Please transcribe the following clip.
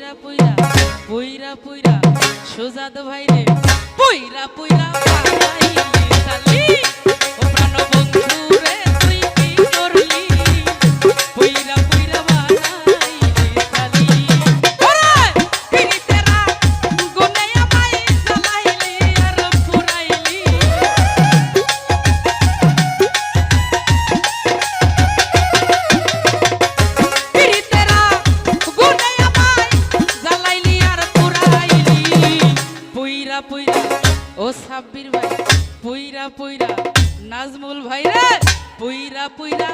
পুইরা পুইরা পুইরা পুইরা সোজাদ ভাইরে পুইরা পইরা ও সাব্বির ভাই পুইরা পুইরা। নাজমুল ভাই রে পুইরা পুইরা